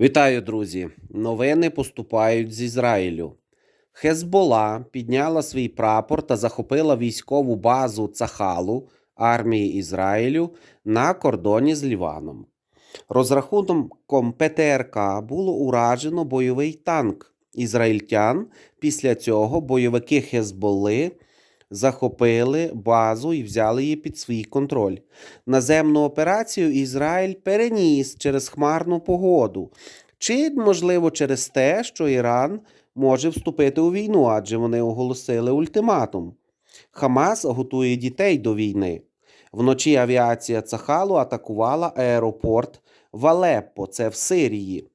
Вітаю, друзі! Новини поступають з Ізраїлю. Хезбола підняла свій прапор та захопила військову базу Цахалу армії Ізраїлю на кордоні з Ліваном. Розрахунком ПТРК було уражено бойовий танк ізраїльтян. Після цього бойовики Хезболи захопили базу і взяли її під свій контроль. Наземну операцію Ізраїль переніс через хмарну погоду. Чи, можливо, через те, що Іран може вступити у війну, адже вони оголосили ультиматум. Хамас готує дітей до війни. Вночі авіація Цахалу атакувала аеропорт в це в Сирії.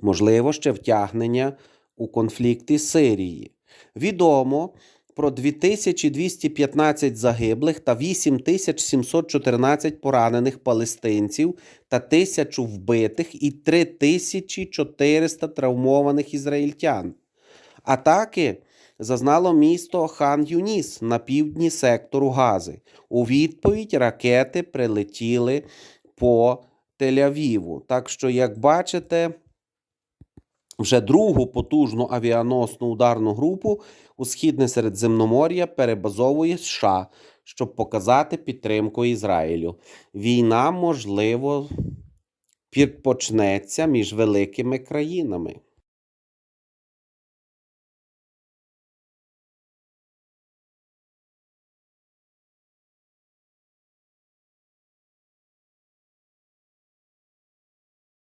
Можливо, ще втягнення у конфлікти Сирії. Відомо про 2215 загиблих та 8714 поранених палестинців та 1000 вбитих і 3400 травмованих ізраїльтян. Атаки зазнало місто Хан Юніс на півдні сектору Гази. У відповідь ракети прилетіли по Тель-Авіву. Так що, як бачите, вже другу потужну авіаносну ударну групу у східне Середземномор'я перебазовує США, щоб показати підтримку Ізраїлю. Війна, можливо, почнеться між великими країнами.